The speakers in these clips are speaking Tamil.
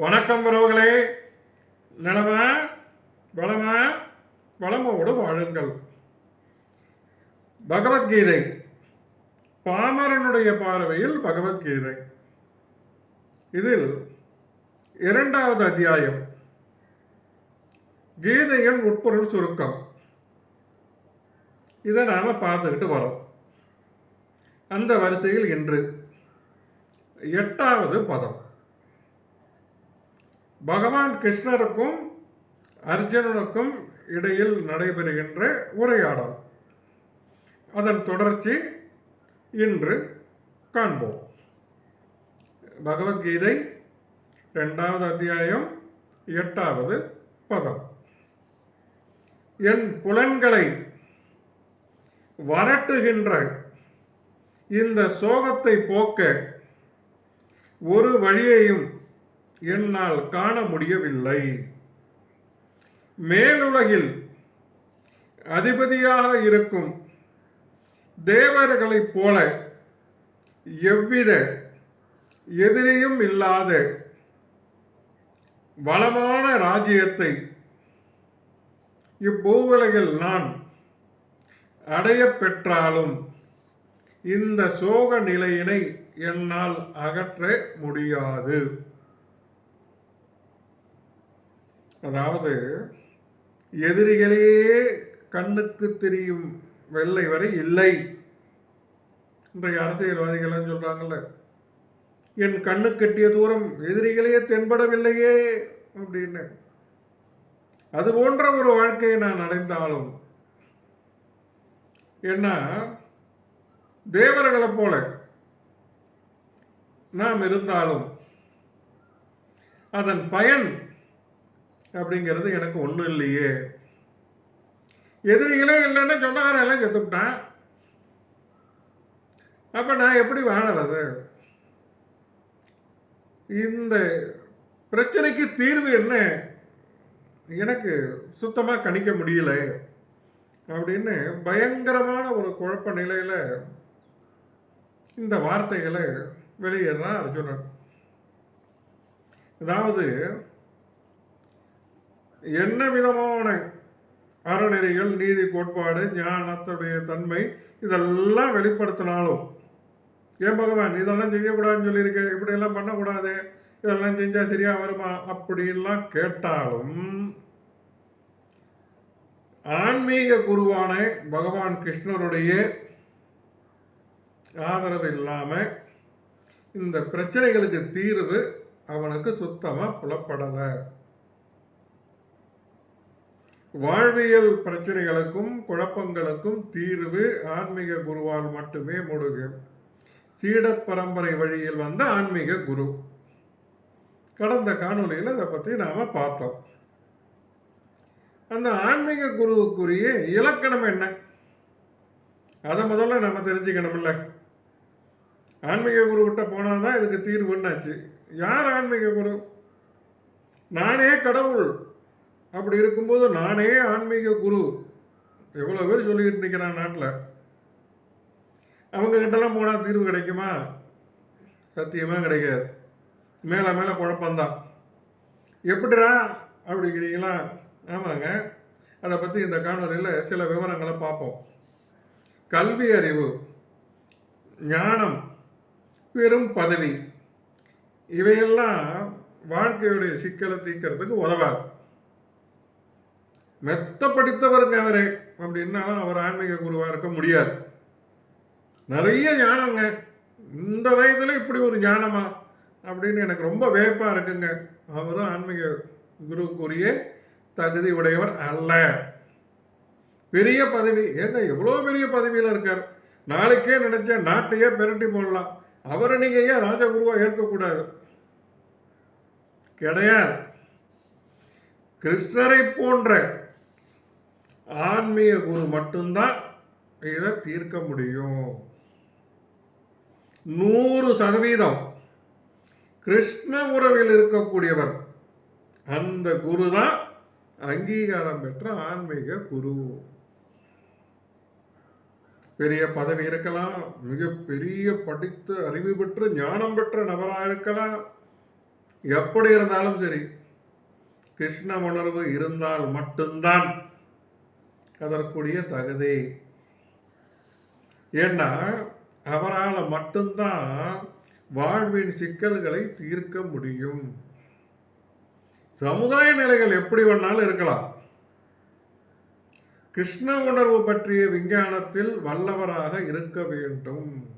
வணக்கம் உறவுகளே. நலம? வளம? வளமோடு வாழுங்கள். பகவத்கீதை. பாமரனுடைய பார்வையில் பகவத்கீதை. இதில் இரண்டாவது அத்தியாயம். கீதையின் உட்பொருள் சுருக்கம். இதை நாம் பார்த்துக்கிட்டு வரோம். அந்த வரிசையில் இன்று எட்டாவது பதம். பகவான் கிருஷ்ணருக்கும் அர்ஜுனனுக்கும் இடையில் நடைபெறுகின்ற உரையாடல். அதன் தொடர்ச்சி இன்று காண்போம். பகவத்கீதை ரெண்டாவது அத்தியாயம் எட்டாவது பதம். என் புலன்களை வரட்டுகின்ற இந்த சோகத்தை போக்க ஒரு வழியையும் என்னால் காண முடியவில்லை. மேலுலகில் அதிபதியாக இருக்கும் தேவர்களைப் போல எவ்வித எதிரியும் இல்லாத வளமான ராஜ்யத்தை இப்பூவுலகில் நான் அடையப்பெற்றாலும் இந்த சோக நிலையினை என்னால் அகற்ற முடியாது. அதாவது எதிரிகளே கண்ணுக்கு தெரியும் வெள்ளை வரை இல்லை. இன்றைய அரசியல்வாதிகள் சொல்கிறாங்கல்ல என் கண்ணு கட்டிய தூரம் எதிரிகளே தென்படவில்லையே அப்படின்னு. அது போன்ற ஒரு வாழ்க்கையை நான் அடைந்தாலும் என்ன தேவர்களைப் போல நாம் இருந்தாலும் அதன் பயன் அப்படிங்கிறது எனக்கு ஒன்றும் இல்லையே. எதிரிகளே இல்லைன்னு சொந்தக்காரன் எல்லாம் செத்துவிட்டான் அப்போ நான் எப்படி வாழறது? இந்த பிரச்சனைக்கு தீர்வு என்ன? எனக்கு சுத்தமாக கணிக்க முடியல அப்படின்னு பயங்கரமான ஒரு குழப்ப நிலையில் இந்த வார்த்தைகளை வெளியேறான் அர்ஜுனன். அதாவது என்ன விதமான அறநெறிகள் நீதி கோட்பாடு ஞானத்துடைய தன்மை இதெல்லாம் வெளிப்படுத்தினாலும் ஏன் பகவான் இதெல்லாம் செய்யக்கூடாதுன்னு சொல்லியிருக்கேன் இப்படியெல்லாம் பண்ணக்கூடாது இதெல்லாம் செஞ்சால் சரியாக வருமா? அப்படின்லாம் கேட்டாலும் ஆன்மீக குருவான பகவான் கிருஷ்ணருடைய ஆதரவு இல்லாமல் இந்த பிரச்சனைகளுக்கு தீர்வு அவனுக்கு சுத்தமாக புலப்படலை. வாழ்வியல் பிரச்சனைகளுக்கும் குழப்பங்களுக்கும் தீர்வு ஆன்மீக குருவால் மட்டுமே முடுகும் சீட பரம்பரை வழியில் வந்த ஆன்மீக குரு. கடந்த காணொலியில் அதை பற்றி நாம் பார்த்தோம். அந்த ஆன்மீக குருவுக்குரிய இலக்கணம் என்ன? அதை முதல்ல நம்ம தெரிஞ்சுக்கணும்ல. ஆன்மீக குரு போனால் தான் இதுக்கு தீர்வுன்னாச்சு. யார் ஆன்மீக குரு? நானே கடவுள். அப்படி இருக்கும்போது நானே ஆன்மீக குரு. எவ்வளோ பேர் சொல்லிக்கிட்டு நிற்கிறான் நாட்டில். அவங்க கிட்டலாம் போனால் தீர்வு கிடைக்குமா? சத்தியமாக கிடைக்காது. மேலே மேலே குழப்பந்தான் எப்படிடா அப்படிங்கிறீங்களா? ஆமாங்க. அதை பற்றி இந்த காணொலியில் சில விவரங்களை பார்ப்போம். கல்வி அறிவு ஞானம் பெரும் பதவி. இவையெல்லாம் வாழ்க்கையுடைய சிக்கலை தீர்க்கிறதுக்கு உதவாது. மெத்த படித்தவருங்க அவரே. அப்படின்னா அவர் ஆன்மீக குருவாக இருக்க முடியாது. நிறைய ஞானங்க. இந்த வயதில் இப்படி ஒரு ஞானமா? அப்படின்னு எனக்கு ரொம்ப வேப்பாக இருக்குங்க. அவரும் ஆன்மீக குருக்குரிய தகுதி உடையவர் அல்ல. பெரிய பதவி. ஏங்க எவ்வளோ பெரிய பதவியில் இருக்கார்? நாளைக்கே நினைச்ச நாட்டையே பெரட்டி போடலாம். அவரை நீங்கள் ஏன் ராஜகுருவாக ஏற்கக்கூடாது? கிடையாது. கிருஷ்ணரை போன்ற ஆன்மீக குரு மட்டும்தான் இதை தீர்க்க முடியும். நூறு சதவீதம். கிருஷ்ண உறவில் இருக்கக்கூடியவர். அந்த குரு தான் அங்கீகாரம் பெற்ற ஆன்மீக குரு. பெரிய பதவி இருக்கலாம். மிகப்பெரிய படித்த அறிவு பெற்று ஞானம் பெற்ற நபராக இருக்கலாம். எப்படி இருந்தாலும் சரி கிருஷ்ண உணர்வு இருந்தால் மட்டும்தான் அதற்குரிய தகுதி. ஏன்னா அவரால் மட்டும்தான் வாழ்வின் சிக்கல்களை தீர்க்க முடியும். சமுதாய நிலைகள் எப்படி வேணாலும் இருக்கலாம். கிருஷ்ண உணர்வு பற்றிய விஞ்ஞானத்தில் வல்லவராக இருக்க வேண்டும்.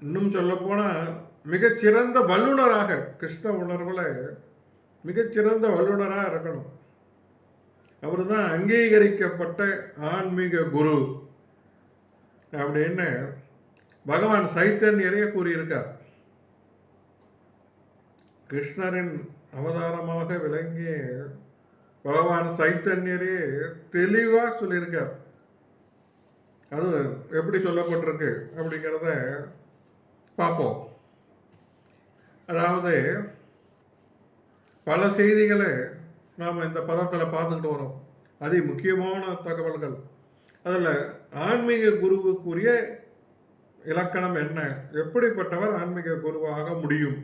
இன்னும் சொல்லப்போனா மிகச்சிறந்த வல்லுனராக கிருஷ்ண உணர்வுல மிகச்சிறந்த வல்லுநராக இருக்கணும். அவர் தான் அங்கீகரிக்கப்பட்ட ஆன்மீக குரு. அப்படின்னு பகவான் சைத்தன்யரையே கூறியிருக்கார். கிருஷ்ணரின் அவதாரமாக விளங்கிய பகவான் சைத்தன்யரே தெளிவாக சொல்லியிருக்கார். அது எப்படி சொல்லப்பட்டிருக்கு அப்படிங்கிறத பார்ப்போம். அதாவது பல செய்திகளை நாம் இந்த பதத்தில் பார்த்துக்கிட்டு வரோம். அதி முக்கியமான தகவல்கள். அதில் ஆன்மீக குருவுக்குரிய இலக்கணம் என்ன? எப்படிப்பட்டவர் ஆன்மீக குருவாக முடியும்?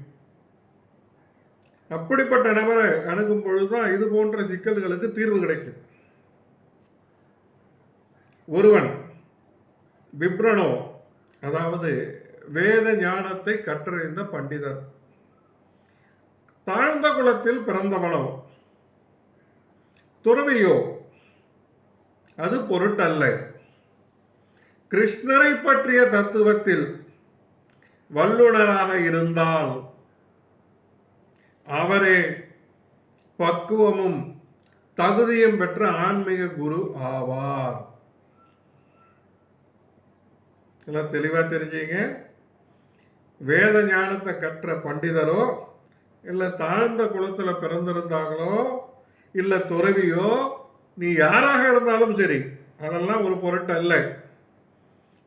அப்படிப்பட்ட நபரை அணுகும் பொழுதுதான் இது போன்ற சிக்கல்களுக்கு தீர்வு கிடைக்கும். ஒருவன் விப்ரணோ அதாவது வேத ஞானத்தை கற்றறிந்த பண்டிதர். தாழ்ந்த குலத்தில் பிறந்தவனோ துறவியோ? அது பொருட்டல்ல. கிருஷ்ணரை பற்றிய தத்துவத்தில் வல்லுனராக இருந்தால் அவரே பக்குவமும் தகுதியும் பெற்ற ஆன்மீக குரு ஆவார். எல்லாம் தெளிவாக தெரிஞ்சுங்க. வேத ஞானத்தை கற்ற பண்டிதரோ இல்லை தாழ்ந்த குலத்தில் பிறந்திருந்தாங்களோ இல்லை துறவியோ நீ யாராக இருந்தாலும் சரி அதெல்லாம் ஒரு பொருட்டு அல்ல.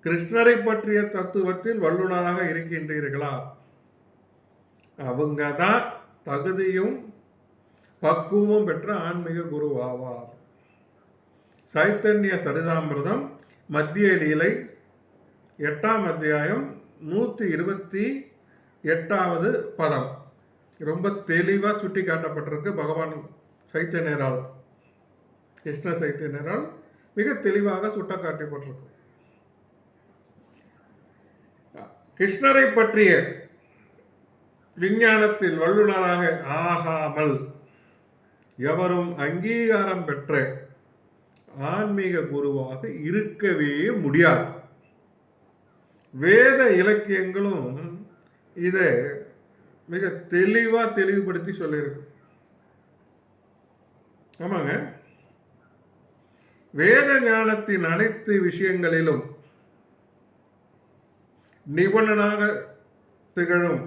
கிருஷ்ணரை பற்றிய தத்துவத்தில் வல்லுநராக இருக்கின்றீர்களா? அவங்க தான் தகுதியும் பக்குவமும் பெற்ற ஆன்மீக குரு ஆவார் சைத்தன்ய சரிதாமிரதம் மத்திய லீலை எட்டாம் அத்தியாயம் நூற்றி இருபத்தி எட்டாவது பதம். ரொம்ப தெளிவாக சுட்டி காட்டப்பட்டிருக்கு பகவான் சைத்தன்யரால் கிருஷ்ண சைத்தன்யரால் மிக தெளிவாக சுட்டக்காட்டப்பட்டிருக்கும் கிருஷ்ணரை பற்றிய விஞ்ஞானத்தில் வல்லுநராக ஆகாமல் எவரும் அங்கீகாரம் பெற்ற ஆன்மீக குருவாக இருக்கவே முடியாது. வேத இலக்கியங்களும் இதை மிக தெளிவாக தெளிவுபடுத்தி சொல்லியிருக்கு. ஆமாங்க. வேத ஞானத்தின் அனைத்து விஷயங்களிலும் நிபுணனாக திகழும்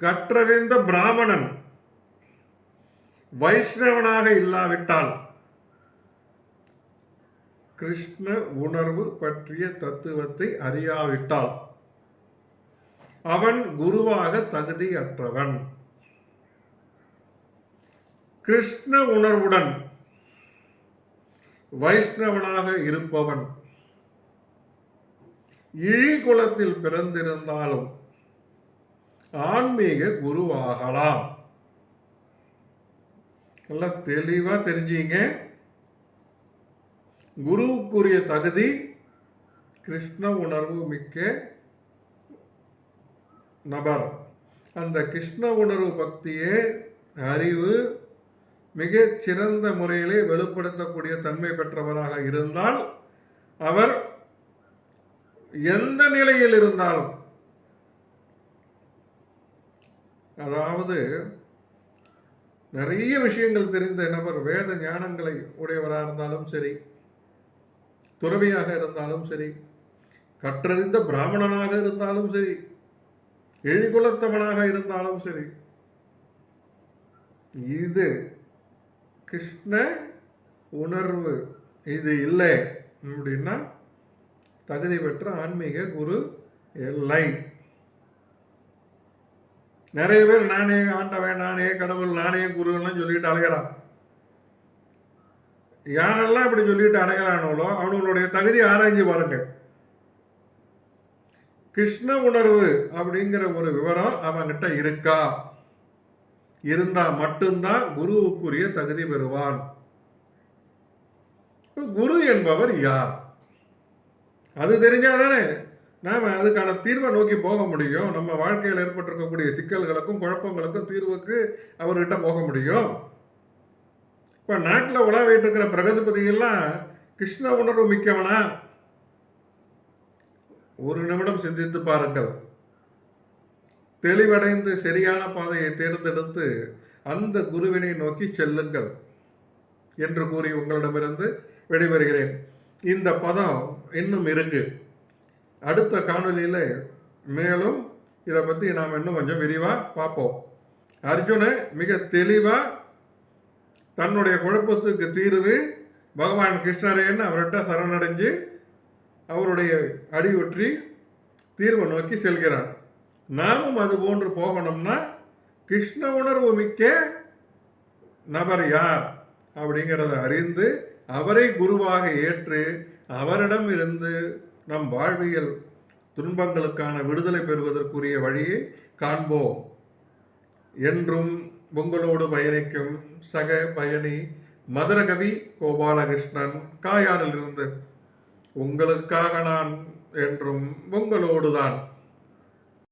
கற்றறிந்த பிராமணன் வைஷ்ணவனாக இல்லாவிட்டால் கிருஷ்ண உணர்வு பற்றிய தத்துவத்தை அறியாவிட்டால் அவன் குருவாக தகுதியற்றவன். கிருஷ்ண உணர்வுடன் வைஷ்ணவனாக இருப்பவன் இழிகுலத்தில் பிறந்திருந்தாலும் ஆன்மீக குருவாகலாம். நல்லா தெளிவா தெரிஞ்சீங்க. குருவுக்குரிய தகுதி கிருஷ்ண உணர்வு மிக்க நபர். அந்த கிருஷ்ண உணர்வு பக்தியே அறிவு மிக சிறந்த முறையிலே வெளிப்படுத்தக்கூடிய தன்மை பெற்றவராக இருந்தால் அவர் எந்த நிலையில் இருந்தாலும் அதாவது நிறைய விஷயங்கள் தெரிந்த நபர் வேத ஞானங்களை உடையவராக இருந்தாலும் சரி துறவியாக இருந்தாலும் சரி கற்றறிந்த பிராமணனாக இருந்தாலும் சரி எழிகுலத்தவனாக இருந்தாலும் சரி இது கிருஷ்ண உணர்வு. இது இல்லை அப்படின்னா தகுதி பெற்ற ஆன்மீக குரு இல்லை. நிறைய பேர் நானே ஆண்டவன் நானே கடவுள் நானே குருலாம் சொல்லிட்டு அலைகிறான் யாரெல்லாம் இப்படி சொல்லிட்டு அலைகிறானோளோ அவனுடைய தகுதி ஆராய்ஞ்சு பாருங்க. கிருஷ்ண உணர்வு அப்படிங்கிற ஒரு விவரம் அவன்கிட்ட இருக்கா? இருந்தால் மட்டும்தான் குருவுக்குரிய தகுதி பெறுவான். குரு என்பவர் யார்? அது தெரிஞ்சாதானே நாம் அதுக்கான தீர்வை நோக்கி போக முடியும். நம்ம வாழ்க்கையில் ஏற்பட்டிருக்கக்கூடிய சிக்கல்களுக்கும் குழப்பங்களுக்கும் தீர்வுக்கு அவர்கிட்ட போக முடியும். இப்போ நாட்டில் உலாவிட்டு இருக்கிற பிரகதிபதியெல்லாம் கிருஷ்ண உணர்வு மிக்கவனா? ஒரு நிமிடம் சிந்தித்து பாருங்கள். தெளிவடைந்து சரியான பாதையை தேர்ந்தெடுத்து அந்த குருவினை நோக்கி செல்லுங்கள் என்று கூறி உங்களிடமிருந்து விடைபெறுகிறேன். இந்த பதம் இன்னும் இருக்கு. அடுத்த காணொளியில் மேலும் இதை பற்றி நாம் இன்னும் கொஞ்சம் விரிவாக பார்ப்போம். அர்ஜுன மிக தெளிவாக தன்னுடைய குழப்பத்துக்கு தீர்வு பகவான் கிருஷ்ணரேன்னு அவர்கிட்ட சரணடைஞ்சு அவருடைய அடியுற்றி தீர்வை நோக்கி செல்கிறான். நாமும் அது போன்று போகணும்னா கிருஷ்ண உணர்வு மிக்க நபர் யார் அப்படிங்கிறத அறிந்து அவரை குருவாக ஏற்று அவரிடம் இருந்து நம் வாழ்வியல் துன்பங்களுக்கான விடுதலை பெறுவதற்குரிய வழியை காண்போம். என்றும் உங்களோடு பயணிக்கும் சக பயணி மதுரகவி கோபாலகிருஷ்ணன் காயானிலிருந்து உங்களுக்காக நான் என்றும் உங்களோடுதான்.